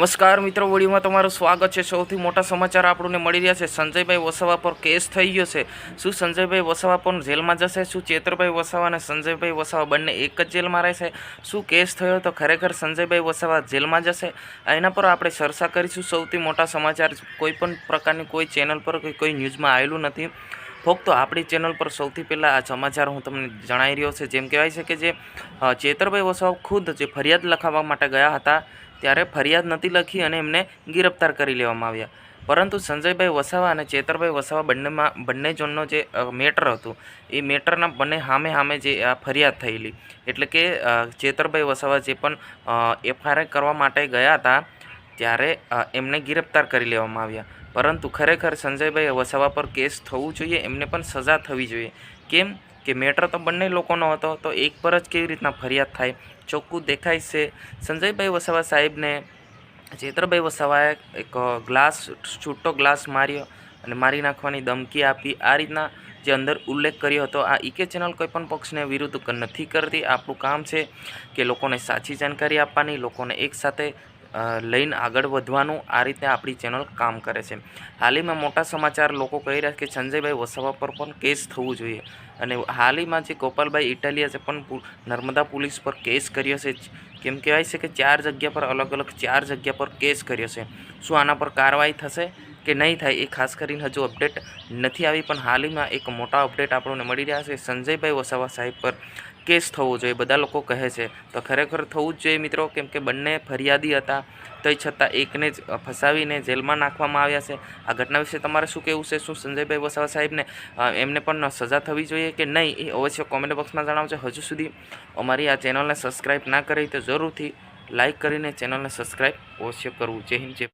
નમસ્કાર મિત્રો વળીમાં તમારું સ્વાગત છે. સૌથી મોટા સમાચાર આપણને મળી રહ્યા છે. સંજયભાઈ વસાવા પર કેસ થઈ ગયો છે. શું સંજયભાઈ વસાવા પણ જેલમાં જશે? શું ચેતરભાઈ વસાવા અને સંજયભાઈ વસાવા બંને એક જ જેલમાં રહેશે શું કેસ થયો તો ખરેખર સંજયભાઈ વસાવા જેલમાં જશે? એના પર આપણે ચર્ચા કરીશું. સૌથી મોટા સમાચાર કોઈ પણ પ્રકારની કોઈ ચેનલ પર કે કોઈ ન્યૂઝમાં આવેલું નથી. ફક્ત આપણી ચેનલ પર સૌથી પહેલાં આ સમાચાર હું તમને જણાવી રહ્યો છે. જેમ કહેવાય છે કે જે ચેતરભાઈ વસાવા ખુદ જે ફરિયાદ લખાવવા માટે ગયા હતા ત્યારે ફરિયાદ નથી લખી અને એમને ગિરફ્તાર કરી લેવામાં આવ્યા. પરંતુ સંજયભાઈ વસાવા અને ચેતરભાઈ વસાવા બંનેમાં, બંને જણનો જે મેટર હતું, એ મેટરના બંને સામે સામે જે આ ફરિયાદ થયેલી. એટલે કે ચેતરભાઈ વસાવા જે પણ એફઆરઆઈ કરવા માટે ગયા હતા, ત્યારે એમને ગિરફ્તાર કરી લેવામાં આવ્યા. પરંતુ ખરેખર સંજયભાઈ વસાવા પર કેસ થવું જોઈએ, એમને પણ સજા થવી જોઈએ. કેમ? કે મેટર તો બંને લોકોનો હતો, તો એક પર જ કેવી રીતના ફરિયાદ થાય? ચોખ્ખું દેખાય છે. સંજયભાઈ વસાવા સાહેબને ચેતરભાઈ વસાવાએ એક ગ્લાસ, છૂટો ગ્લાસ માર્યો અને મારી નાખવાની ધમકી આપી. આ રીતના જે અંદર ઉલ્લેખ કર્યો હતો, આ ઈકે ચેનલ કોઈપણ પક્ષને વિરુદ્ધ નથી કરતી. આપણું કામ છે કે લોકોને સાચી જાણકારી આપવાની, લોકોને એકસાથે લઈને આગળ વધવાનું આ રીતે આપણી ચેનલ કામ કરે છે. હાલીમાં મોટા સમાચાર લોકો કહી રહ્યા છે કે સંજયભાઈ વસાવા પર પણ કેસ થવું જોઈએ. અને હાલીમાં જે ગોપાલભાઈ ઇટાલિયા છે પણ નર્મદા પોલીસ પર કેસ કર્યો છે. કેમ કહેવાય છે કે ચાર જગ્યા પર અલગ અલગ ચાર જગ્યા પર કેસ કર્યો છે. શું આના પર કાર્યવાહી થશે? કે નહીં થાય એ ખાસ કરીને હજુ અપડેટ નથી આવી, પણ હાલમાં એક મોટા અપડેટ આપણને મળી રહ્યા છે. સંજયભાઈ વસાવા સાહેબ પર કેસ થવો જોઈએ, બધા લોકો કહે છે. તો ખરેખર થવું જ જોઈએ મિત્રો, કેમ કે બંને ફરિયાદી હતા. તોય છતાં એકને જ ફસાવીને જેલમાં નાખવામાં આવ્યા છે. આ ઘટના વિશે તમારે શું કહેવું છે? શું સંજયભાઈ વસાવા સાહેબને એમને પણ સજા થવી જોઈએ કે નહીં એ અવશ્ય કોમેન્ટ બોક્સમાં જણાવજો. હજુ સુધી અમારી આ ચેનલને સબસ્ક્રાઈબ ના કરી તો જરૂરથી લાઇક કરીને ચેનલને સબસ્ક્રાઈબ અવશ્ય કરવું. જય હિન્દ, જય